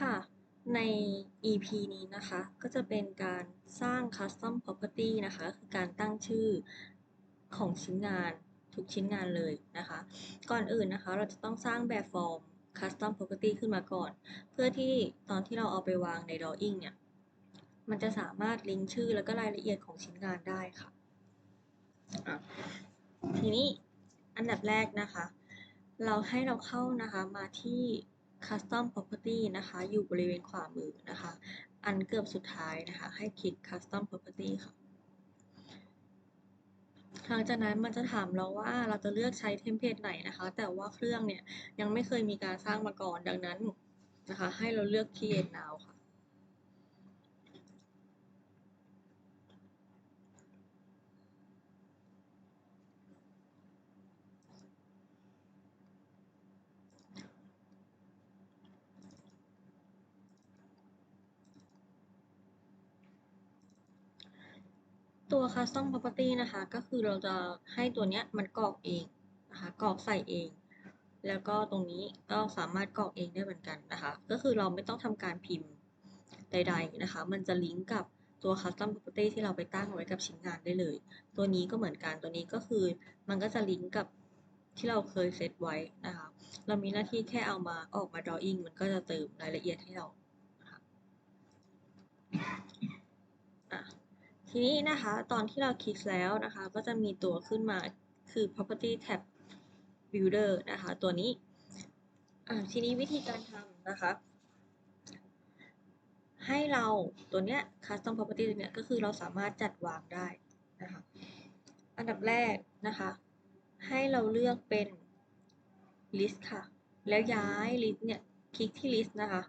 ค่ะ ใน EP นี้นะคะ ก็จะเป็นการสร้าง Custom Property นะคะ คือการตั้งชื่อของชิ้นงานทุกชิ้นงานเลยนะคะ ก่อนอื่นนะคะ เราจะต้องสร้างแบบฟอร์ม Custom Property ขึ้นมาก่อน เพื่อที่ตอนที่เราเอาไปวางใน Drawing เนี่ย มันจะสามารถลิงก์ชื่อแล้วก็รายละเอียดของชิ้นงานได้ค่ะอะทีนี้อันดับแรกนะคะ เราให้เราเข้านะคะมาที่ Custom Property นะคะ อยู่บริเวณขวามือนะคะ อันเกือบสุดท้ายนะคะ ให้คลิก Custom Property ค่ะ หลังจากนั้นมันจะถามเราว่าเราจะเลือกใช้เทมเพลตไหนนะคะ แต่ว่าเครื่องเนี่ยยังไม่เคยมีการสร้างมาก่อนดังนั้นนะคะ ให้เราเลือก Create Now ค่ะ ตัว Custom Property นะคะ ก็คือเราจะให้ตัวเนี้ยมันกรอกเองนะคะกรอกใส่เอง แล้วก็ตรงนี้ก็สามารถกรอกเองได้เหมือนกันนะคะ ก็คือเราไม่ต้องทำการพิมพ์ใด ๆนะคะ มันจะลิงก์กับตัว Custom Property ที่เราไปตั้งไว้กับชิ้นงานได้เลย ตัวนี้ก็เหมือนกัน ตัวนี้ก็คือมันก็จะลิงก์กับที่เราเคยเซตไว้นะคะ เรามีหน้าที่แค่เอามาออกมา drawing มันก็จะเติมรายละเอียดให้เรานะคะอะ ทีนี้นะคะตอนที่เราคลิกแล้วนะคะก็จะมีตัวขึ้นมาคือ property tab builder นะคะตัวนี้ทีนี้วิธีการทำนะคะให้เราตัวเนี้ย custom property ตัวเนี้ยก็คือเราสามารถจัดวางได้นะคะอันดับแรกนะคะ ให้เราเลือกเป็น list ค่ะ แล้วย้าย list เนี่ยคลิกที่ list นะคะ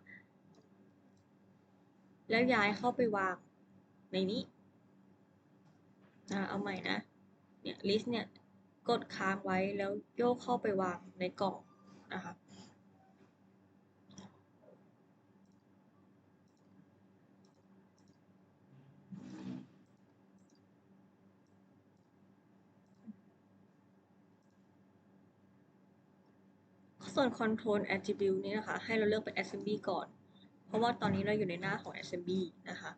แล้วย้ายเข้าไปวางในนี้ เอาใหม่นะ เนี่ย list เนี่ยกดค้างไว้แล้วโยกเข้าไปวางในกล่องนะคะส่วน control attribute นี้นะคะ ให้เราเลือกเป็น assembly ก่อน เพราะว่าตอนนี้เราอยู่ในหน้าของ assembly นะคะ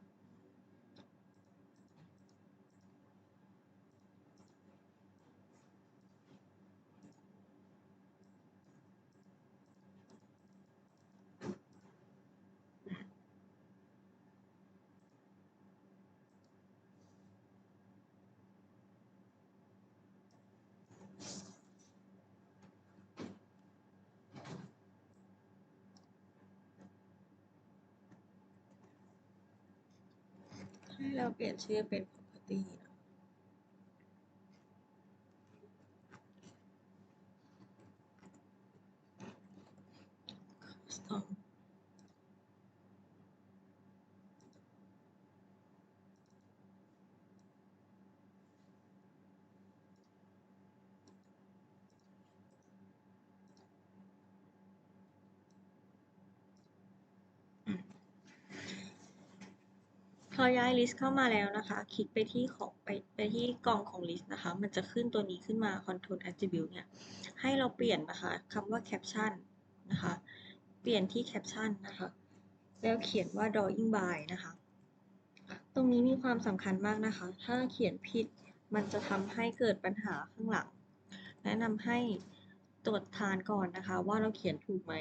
ให้ เปลี่ยนชื่อเป็น property นะ custom พ อย้าย list เข้ามาแล้วนะคะ คลิกไปที่ของไปไปที่กล่องของ list นะคะ มันจะขึ้นตัวนี้ขึ้นมา control attribute เนี่ย ให้เราเปลี่ยนนะคะคำว่า caption นะคะ เปลี่ยนที่ caption นะคะ แล้วเขียนว่า drawing by นะคะ ตรงนี้มีความสำคัญมากนะคะ ถ้าเขียนผิดมันจะทำให้เกิดปัญหาข้างหลัง แนะนำให้ตรวจทานก่อนนะคะ ว่าเราเขียนถูกไหม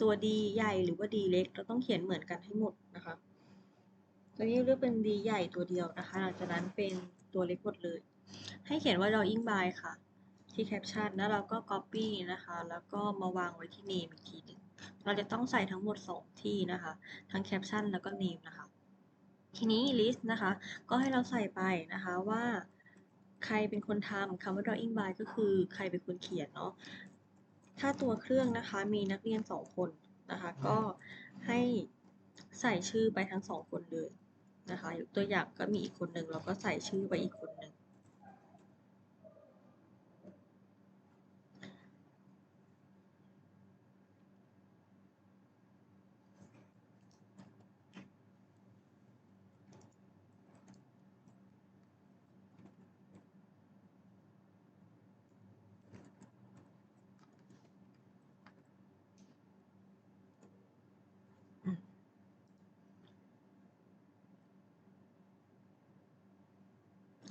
ตัว D ใหญ่หรือว่า D เล็ก เราต้องเขียนเหมือนกันให้หมดนะคะ ตัวนี้เลือกเป็น D ใหญ่ตัวเดียวนะคะ หลังจากนั้นเป็นตัวเล็กหมดเลย ให้เขียนว่า drawing by ค่ะ ที่ caption แล้วเราก็ copy นะคะ แล้วก็มาวางไว้ที่ name อีกทีหนึ่งเราจะต้องใส่ทั้งหมด 2 ที่นะคะ ทั้ง caption แล้วก็ name นะคะ ทีนี้ list นะคะ ก็ให้เราใส่ไปนะคะว่าใครเป็นคนทำคำว่า drawing by ก็คือใครเป็นคนเขียนเนาะ ถ้าตัวเครื่องนะคะมีนักเรียน 2 คนนะคะ ก็ให้ใส่ชื่อไปทั้ง 2 คนเลย นะคะยกตัวอย่างก็มีอีกคนหนึ่งเราก็ใส่ชื่อไปอีกคนหนึ่ง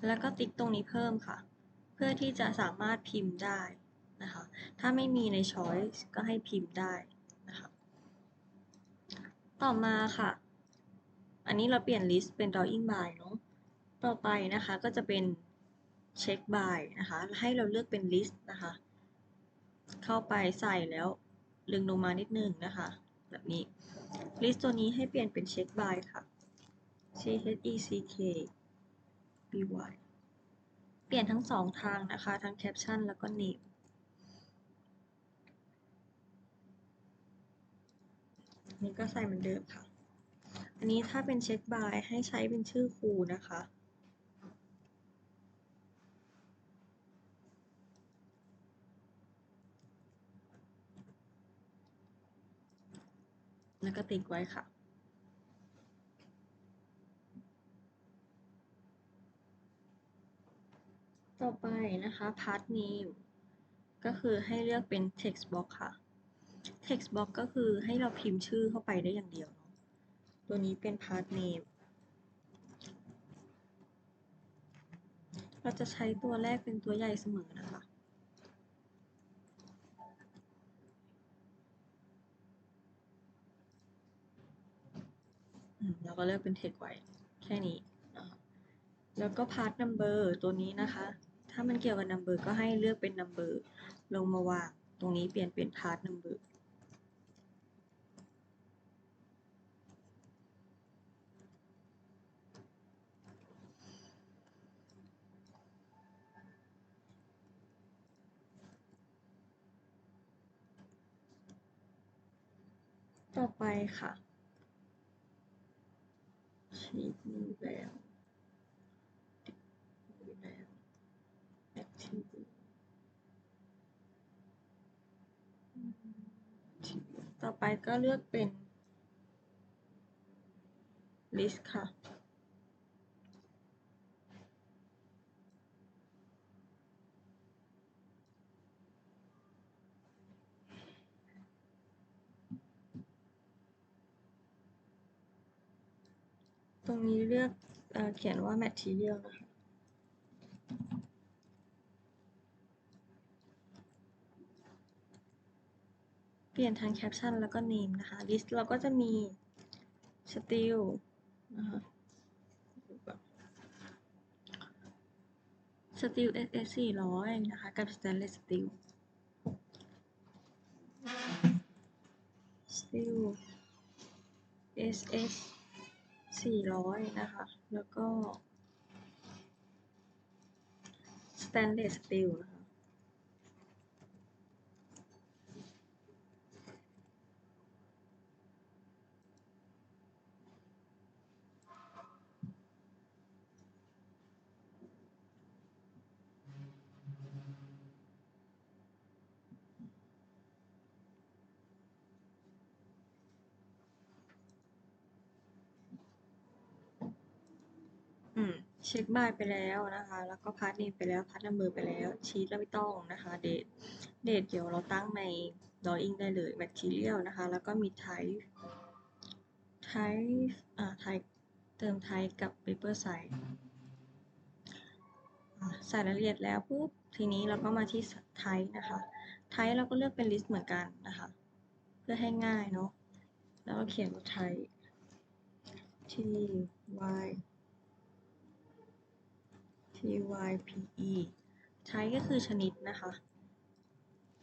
แล้วก็ติ๊กตรงนี้เพิ่มค่ะ เพื่อที่จะสามารถพิมพ์ได้นะคะ ถ้าไม่มีใน choice ก็ให้พิมพ์ได้นะคะ ต่อมาค่ะ อันนี้เราเปลี่ยน list เป็น drawing by เนาะ ต่อไปนะคะก็จะเป็น check by นะคะ ให้เราเลือกเป็น list นะคะ เข้าไปใส่แล้วลึงลงมานิดนึงนะคะ แบบนี้ list ตัวนี้ให้เปลี่ยนเป็น check by ค่ะ c h e c k b y เปลี่ยนทั้งสองทางนะคะ ทั้ง caption แล้วก็ name นี่ก็ใส่เหมือนเดิมค่ะ อันนี้ถ้าเป็นเช็คบายให้ใช้เป็นชื่อครูนะคะ แล้วก็ติ๊กไว้ค่ะ ต่อไปนะคะ part name ก็คือให้เลือกเป็น text box ค่ะ text box ก็คือให้เราพิมพ์ชื่อเข้าไปได้อย่างเดียวเนาะตัวนี้เป็น part name เราจะใช้ตัวแรกเป็นตัวใหญ่เสมอนะคะอืมเราก็เลือกเป็น text ไว้แค่นี้นะะแล้วก็ part number ตัวนี้นะคะ ถ้ามันเกี่ยวกับ number ก็ให้เลือกเป็น number ลงมาวางตรงนี้เปลี่ยนเป็น part number ต่อไปค่ะชีทมีแล้วมีแล้วแอคทีฟ ต่อไปก็เลือกเป็น list ค่ะ ตรงนี้เลือกเอเขียนว่า material นะคะ เปลี่ยนทั้ง caption แล้วก็ name นะคะ list เราก็จะมี style นะคะ style ss 400 นะคะ กับ stainless steel steel ss 400 นะคะ แล้วก็ stainless steel นะคะ อืม เช็คบายไปแล้วนะคะ แล้วก็พาร์ทเนมไปแล้วพาร์ทนัมเบอร์ไปแล้วชีตเราไม่ต้องนะคะเดทเดทเดี๋ยวเราตั้งใน drawing ได้เลย material นะคะ แล้วก็มี type type อ่า type เติม type กับ paper size อ่าใส่รายละเอียดแล้วปุ๊บทีนี้เราก็มาที่ type นะคะ type เราก็เลือกเป็น list เหมือนกันนะคะ เพื่อให้ง่ายเนาะแล้วก็เขียนว่า type t y t y p e ใช้ก็คือชนิดนะคะ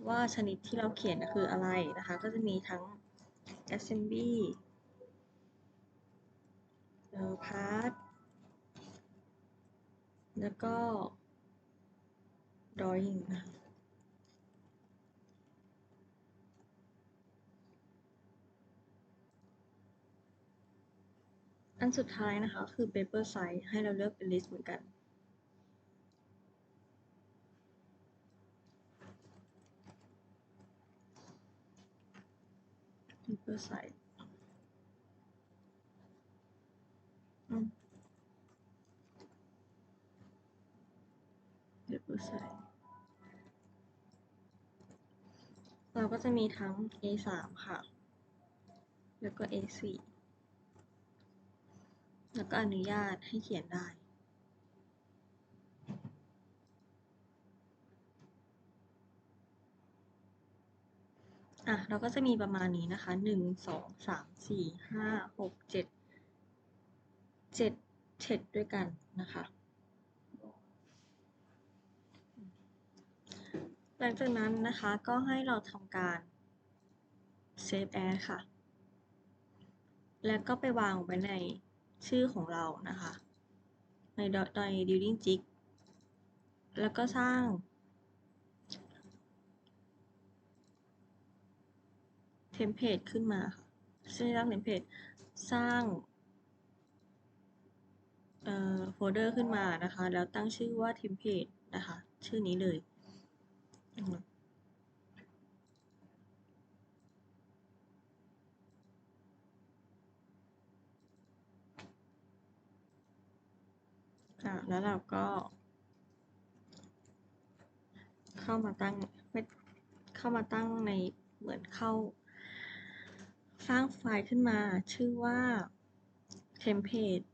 ว่าชนิดที่เราเขียนคืออะไรนะคะ ก็จะมีทั้ง assembly เอ่อ part แล้วก็ drawing นะคะอันสุดท้ายนะคะ คือ paper size ให้เราเลือกเป็น list เหมือนกัน paper size อืม paper size เราก็จะมีทั้ง A3 ค่ะ แล้วก็ A4 แล้วก็อนุญาตให้เขียนได้ อะเราก็จะมีประมาณนี้นะคะหนึ่งสองสามสี่ห้าหกเจ็ดเจ็ดเท็ดด้วยกันนะคะ หลังจากนั้นนะคะก็ให้เราทำการ save as ค่ะ แล้วก็ไปวางไว้ในชื่อของเรานะคะ ในใน building jig แล้วก็สร้าง เทมเพลตขึ้นมาค่ะซึ่งสร้างเทมเพลตสร้างเอ่อโฟลเดอร์ขึ้นมานะคะ แล้วตั้งชื่อว่าเทมเพลตนะคะ ชื่อนี้เลยอืมอะ แล้วเราก็ เข้ามาตั้งไม่เข้ามาตั้งในเหมือนเข้า สร้างไฟล์ขึ้นมาชื่อว่า template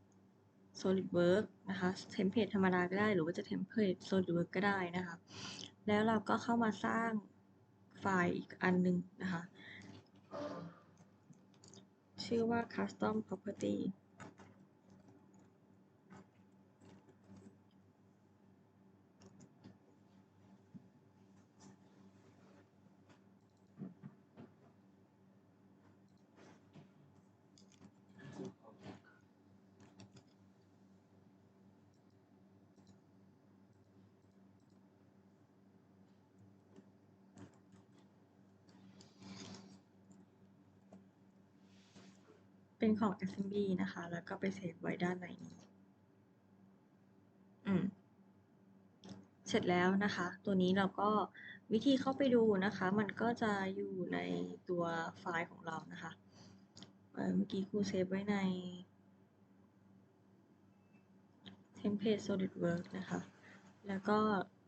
solidwork นะคะ template ธรรมดาก็ได้ หรือว่าจะ template solidwork ก็ได้นะคะ แล้วเราก็เข้ามาสร้างไฟล์อีกอันหนึงนะคะ ชื่อว่า custom property เป็นของ assembly นะคะ แล้วก็ไปเซฟไว้ด้านในนี้อืมเสร็จแล้วนะคะ ตัวนี้เราก็วิธีเข้าไปดูนะคะ มันก็จะอยู่ในตัวไฟล์ของเรานะคะเอ่อเมื่อกี้ครูเซฟไว้ใน template solidwork นะคะ แล้วก็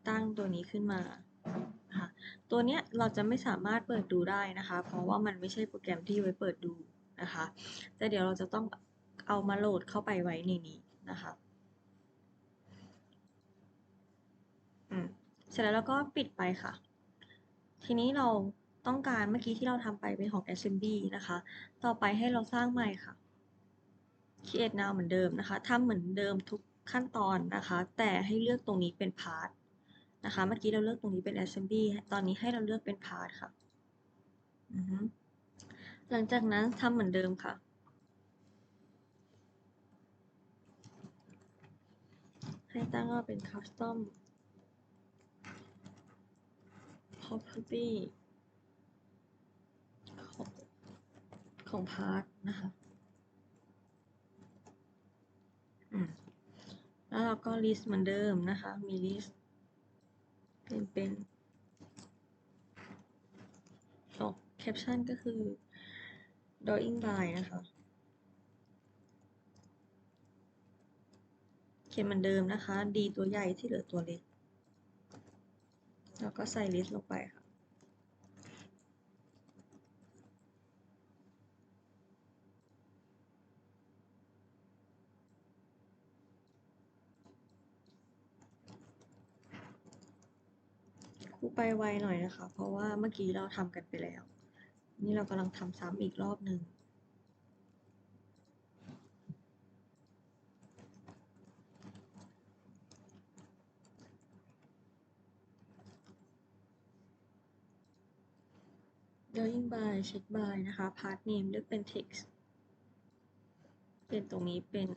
ตั้งตัวนี้ขึ้นมานะคะตัวเนี้ยเราจะไม่สามารถเปิดดูได้นะคะ เพราะว่ามันไม่ใช่โปรแกรมที่ไว้เปิดดู นะคะแต่เดี๋ยวเราจะต้องเอามาโหลดเข้าไปไว้ในนี้นะคะอืมเสร็จแล้วเราก็ปิดไปค่ะ ทีนี้เราต้องการเมื่อกี้ที่เราทำไปเป็นของ assembly นะคะ ต่อไปให้เราสร้างใหม่ค่ะ create now เหมือนเดิมนะคะทำเหมือนเดิมทุกขั้นตอนนะคะ แต่ให้เลือกตรงนี้เป็น part นะคะ เมื่อกี้เราเลือกตรงนี้เป็น assembly ตอนนี้ให้เราเลือกเป็น part ค่ะ อือฮึ หลังจากนั้นทำเหมือนเดิมค่ะ ให้ตั้งว่าเป็น custom property ของของ part นะคะอืมแล้วเราก็ list เหมือนเดิมนะคะ มี list เป็นเป็นออก caption ก็คือ drawing by นะคะ เขียนเหมือนเดิมนะคะ D ตัวใหญ่ที่เหลือตัวเล็ก แล้วก็ใส่ list ลงไปค่ะครูไปไวหน่อยนะคะ เพราะว่าเมื่อกี้เราทำกันไปแล้ว นี่เรากำลังทำซ้ำอีกรอบหนึ่ง drawing by check by นะคะ part name เลือกเป็น text เป็นตรงนี้เป็น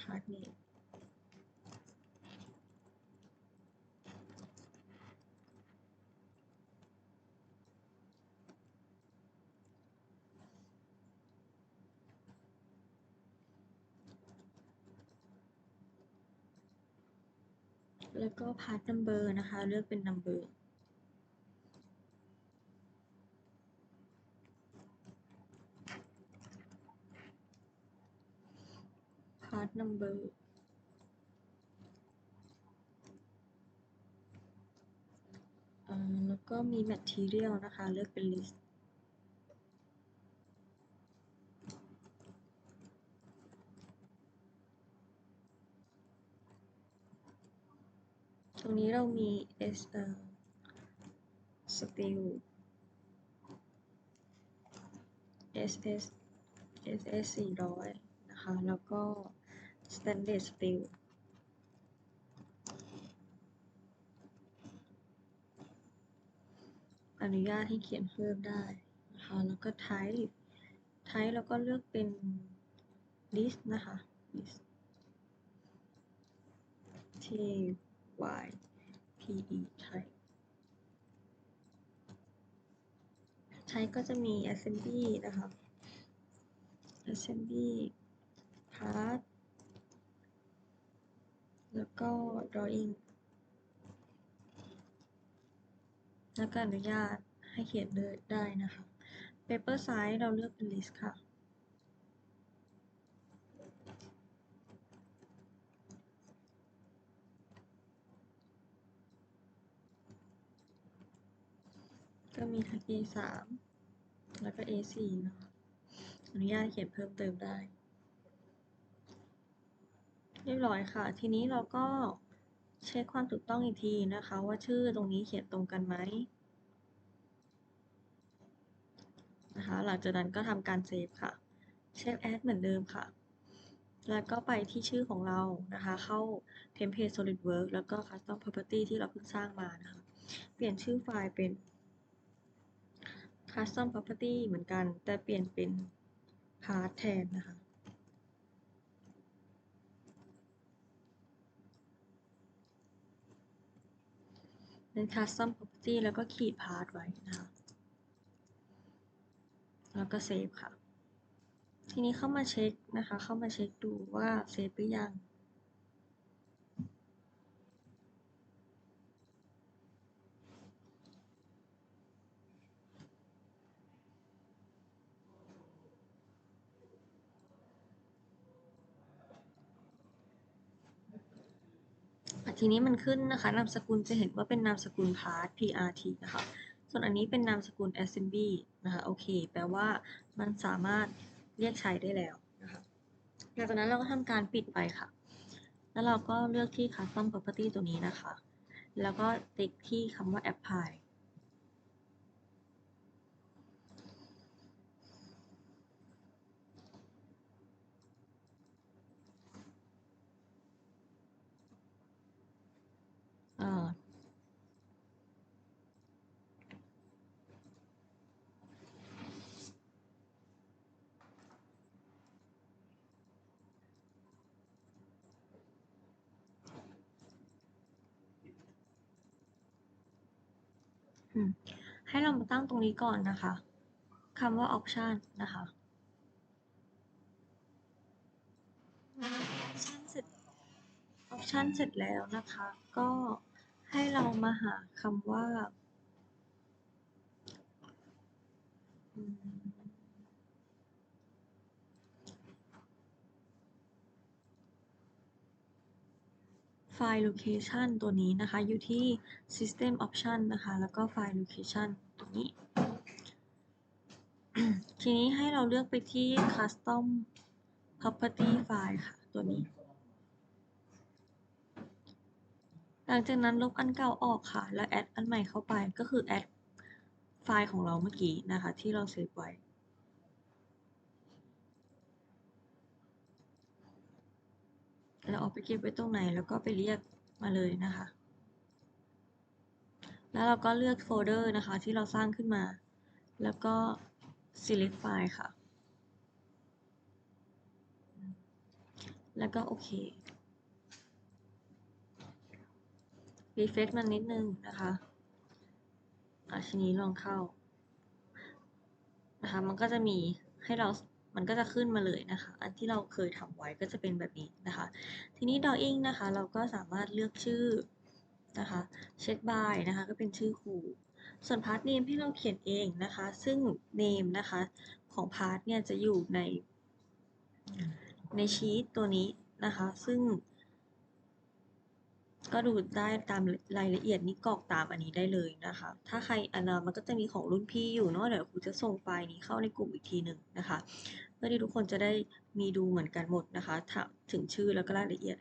part name แล้วก็ part number นะคะ เลือกเป็น number part number เอ่อแล้วก็มี material นะคะ เลือกเป็น list ตรงนี้เรามี s เอ่อ steel SS SS 400 นะคะ แล้วก็ Stainless Steel อนุญาตให้เขียนเพิ่มได้นะคะ แล้วก็ type type แล้วก็เลือกเป็น list นะคะ list T Y P E type ใช้ก็จะมี assembly นะคะ assembly part แล้วก็ drawing แล้วก็อนุญาตให้เขียนเลยได้นะคะ paper size เราเลือกเป็น list ค่ะ ก็มีทั้ง A3 แล้วก็ A4 นะคะอนุญาตเขียนเพิ่มเติมได้ เรียบร้อยค่ะ ทีนี้เราก็เช็คความถูกต้องอีกทีนะคะ ว่าชื่อตรงนี้เขียนตรงกันไหมนะคะหลังจากนั้นก็ทำการเซฟค่ะ เช็คแอดเหมือนเดิมค่ะ แล้วก็ไปที่ชื่อของเรานะคะ เข้า template solidworks แล้วก็ custom property ที่เราเพิ่งสร้างมานะคะ เปลี่ยนชื่อไฟล์เป็น custom property เหมือนกัน แต่เปลี่ยนเป็น part แทนนะคะ เป็น custom property แล้วก็ขีด part ไว้นะคะ แล้วก็เซฟค่ะ ทีนี้เข้ามาเช็คนะคะ เข้ามาเช็คดูว่าเซฟหรือยัง ทีนี้มันขึ้นนะคะ นามสกุลจะเห็นว่าเป็นนามสกุล part PRT นะคะ ส่วนอันนี้เป็นนามสกุล assembly นะคะ โอเค แปลว่ามันสามารถเรียกใช้ได้แล้วนะคะ หลังจากนั้นเราก็ทำการปิดไปค่ะ แล้วเราก็เลือกที่ custom property ตัวนี้นะคะ แล้วก็ติ๊กที่คำว่า apply อ่ออืมให้เรามาตั้งตรงนี้ก่อนนะคะคำว่า option นะคะ option เสร็จ option เสร็จแล้วนะคะ ก็ ให้เรามาหาคำว่า ไฟล์ location ตัวนี้นะคะ อยู่ที่ system option นะคะ แล้วก็ไฟล์ location ตัวนี้ ทีนี้ให้เราเลือกไปที่ custom property file ค่ะ ตัวนี้ หลังจากนั้นลบอันเก่าออกค่ะ แล้วแอดอันใหม่เข้าไปก็คือแอดไฟล์ของเราเมื่อกี้นะคะ ที่เราเซฟไว้เราเอาไปเก็บไว้ตรงไหนแล้วก็ไปเรียกมาเลยนะคะ แล้วเราก็เลือกโฟลเดอร์นะคะที่เราสร้างขึ้นมา แล้วก็ select file ค่ะ แล้วก็โอเค refresh มันนิดนึงนะคะอะทีนี้ลองเข้านะคะ มันก็จะมีให้เรา มันก็จะขึ้นมาเลยนะคะ อันที่เราเคยทำไว้ก็จะเป็นแบบนี้นะคะ ทีนี้ drawing นะคะ เราก็สามารถเลือกชื่อนะคะ check by นะคะ ก็เป็นชื่อครู ส่วน part name ให้เราเขียนเองนะคะ ซึ่ง name นะคะ ของ part เนี่ยจะอยู่ในในชีตตัวนี้นะคะ ซึ่ง ก็ดูได้ตามรายละเอียดนี้กรอกตามอันนี้ได้เลยนะคะ ถ้าใครอันนั้นมันก็จะมีของรุ่นพี่อยู่เนาะเดี๋ยวครูจะส่งไฟล์นี้เข้าในกลุ่มอีกทีหนึ่งนะคะ เพื่อที่ทุกคนจะได้มีดูเหมือนกันหมดนะคะถึงชื่อแล้วก็รายละเอียด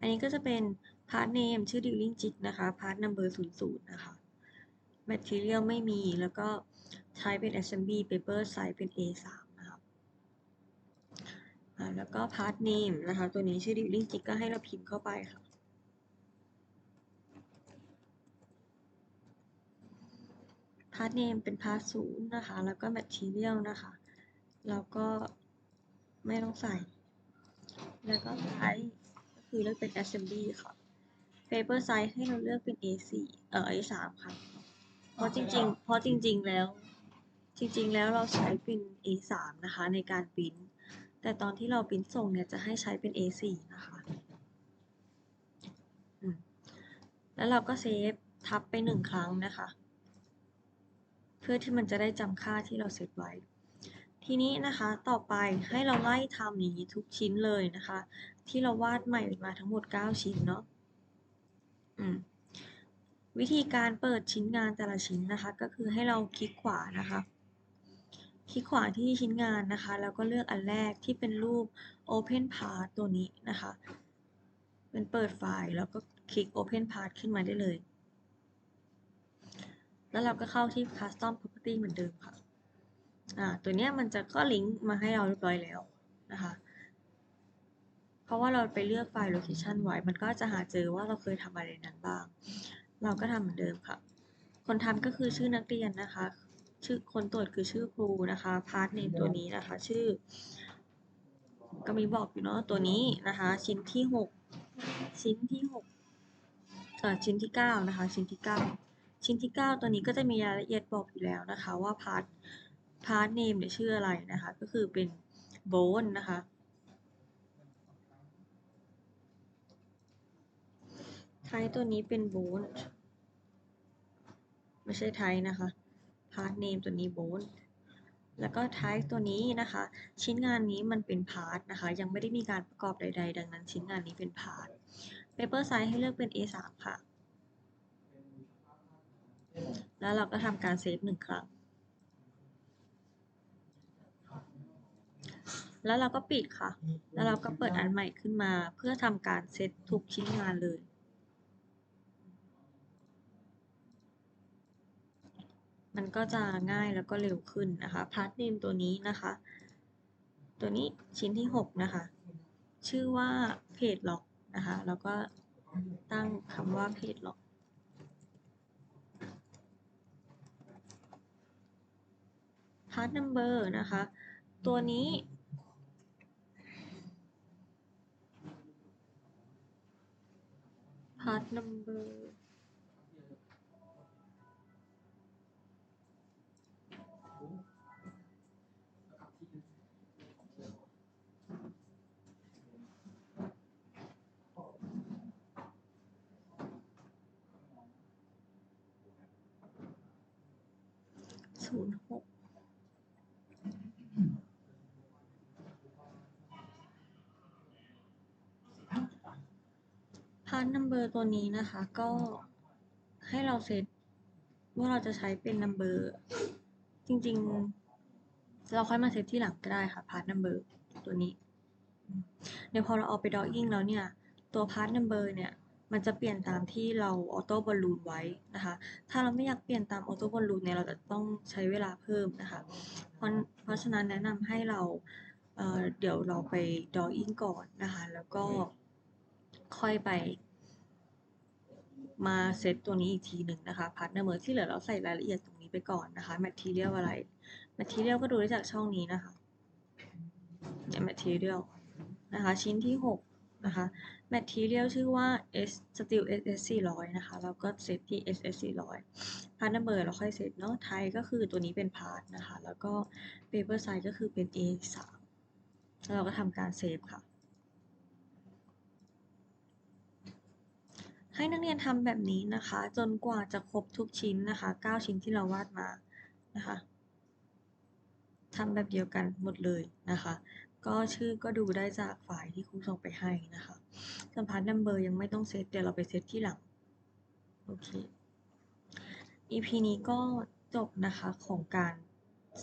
อันนี้ก็จะเป็น part name ชื่อ dealing jig นะคะ part number 00นย์ศูนย์นะคะ material ไม่มีแล้วก็ใช้เป็น assembly paper size เป็น A3 นะครับอ่า แล้วก็ part name นะคะ ตัวนี้ชื่อ dealing jig ก็ให้เราพิมพ์เข้าไปค่ะ part name เป็น part ศูนย์นะคะ แล้วก็ material นะคะ แล้วก็ไม่ต้องใส่ แล้วก็ size ก็คือเลือกเป็น assembly ค่ะ paper size ให้เราเลือกเป็น A4 เอ่อ A3 ค่ะ เพราะจริงๆ เพราะจริง ๆ แล้ว จริง ๆ แล้วเราใช้เป็น A3 นะคะในการปริ้น แต่ตอนที่เราปริ้นส่งเนี่ยจะให้ใช้เป็น A4 นะคะแล้วเราก็เซฟทับไปหนึ่งครั้งนะคะ เพื่อที่มันจะได้จำค่าที่เราเซตไว้ ทีนี้นะคะต่อไปให้เราไล่ทำอย่างนี้ทุกชิ้นเลยนะคะ ที่เราวาดใหม่มาทั้งหมด 9 ชิ้นเนาะวิธีการเปิดชิ้นงานแต่ละชิ้นนะคะ ก็คือให้เราคลิกขวานะคะ คลิกขวาที่ชิ้นงานนะคะ แล้วก็เลือกอันแรกที่เป็นรูป Open Part ตัวนี้นะคะ เป็นเปิดไฟล์แล้วก็คลิก Open Part ขึ้นมาได้เลย แล้วเราก็เข้าที่ Custom Property เหมือนเดิมค่ะ อ่า ตัวเนี้ยมันจะก็ลิงก์มาให้เราเรียบร้อยแล้วนะคะ เพราะว่าเราไปเลือกไฟล์ location ไว้ มันก็จะหาเจอว่าเราเคยทำอะไรนั้นบ้าง เราก็ทำเหมือนเดิมค่ะ คนทำก็คือชื่อนักเรียนนะคะ ชื่อคนตรวจคือชื่อครูนะคะพาร์ทเนมตัวนี้นะคะ ชื่อ ก็มีบอกอยู่เนาะตัวนี้นะคะ ชิ้นที่หกชิ้นที่หกเอ่อชิ้นที่เก้านะคะ ชิ้นที่เก้าชิ้นที่เก้าตัวนี้ก็จะมีรายละเอียดบอกอยู่แล้วนะคะ ว่าพาร์ทพาร์ทเนมเนี่ยชื่ออะไรนะคะ ก็คือเป็นโบนนะคะไทยตัวนี้เป็นโบนไม่ใช่ไทยนะคะ พาร์ทเนมตัวนี้โบนแล้วก็ไทป์ตัวนี้นะคะ ชิ้นงานนี้มันเป็นพาร์ทนะคะ ยังไม่ได้มีการประกอบใด ๆ ดังนั้นชิ้นงานนี้เป็นพาร์ท paper size ให้เลือกเป็น A3 ค่ะ แล้วเราก็ทำการเซฟหนึ่งครั้ง แล้วเราก็ปิดค่ะ แล้วเราก็เปิดอันใหม่ขึ้นมา เพื่อทำการเซตทุกชิ้นงานเลย มันก็จะง่ายแล้วก็เร็วขึ้นนะคะพาร์ทเนมตัวนี้นะคะ ตัวนี้ชิ้นที่ 6 นะคะ ชื่อว่าเพจล็อกนะคะ แล้วก็ตั้งคำว่าเพจล็อกพาร์ทนัมเบอร์นะคะ ตัวนี้พาร์ทนัมเบอร์ศูนย์หก พาร์ทนัมเบอร์ตัวนี้นะคะก็ให้เราเซตว่าเราจะใช้เป็นนัมเบอร์จริงๆ เราค่อยมาเซตที่หลังก็ได้ค่ะพาร์ทนัมเบอร์ตัวนี้ เดี๋ยวพอเราเอาไปดอ i ิ g แล้วเนี่ย ตัวพาร์ทนัมเบอร์เนี่ย มันจะเปลี่ยนตามที่เราออโต้บอลลูนไว้นะคะ ถ้าเราไม่อยากเปลี่ยนตามออโต้บอลลูนเนี่ย เราจะต้องใช้เวลาเพิ่มนะคะ เพราะเพราะฉะนั้นแนะนำให้เราเเดี๋ยวเราไปดอ i ิ g ก่อนนะคะ แล้วก็ค่อยไป มาเซตตัวนี้อีกทีหนึ่งนะคะพาร์ทเนอร์ที่เหลือเราใส่รายละเอียดตรงนี้ไปก่อนนะคะ material อะไร material ก็ดูได้จากช่องนี้นะคะเนี่ย material นะคะ ชิ้นที่ 6 นะคะ material ชื่อว่า S steel SS 400นะคะแล้วก็เซตที่ SS 400 part number เราค่อยเซตเนาะไทยก็คือตัวนี้เป็น part นะคะ แล้วก็ paper size ก็คือเป็น A3 แล้วเราก็ทำการเซฟค่ะ ให้นักเรียนทำแบบนี้นะคะ จนกว่าจะครบทุกชิ้นนะคะ 9 ชิ้นที่เราวาดมานะคะทำแบบเดียวกันหมดเลยนะคะ ก็ชื่อก็ดูได้จากไฟล์ที่ครูส่งไปให้นะคะสัมพันธ์นัมเบอร์ยังไม่ต้องเซตเดี๋ยวเราไปเซตที่หลัง โอเค EP นี้ก็จบนะคะของการ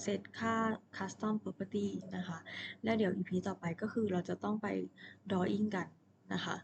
เซตค่า Custom Property นะคะ แล้วเดี๋ยว EP ต่อไปก็คือเราจะต้องไป Drawing กันนะคะ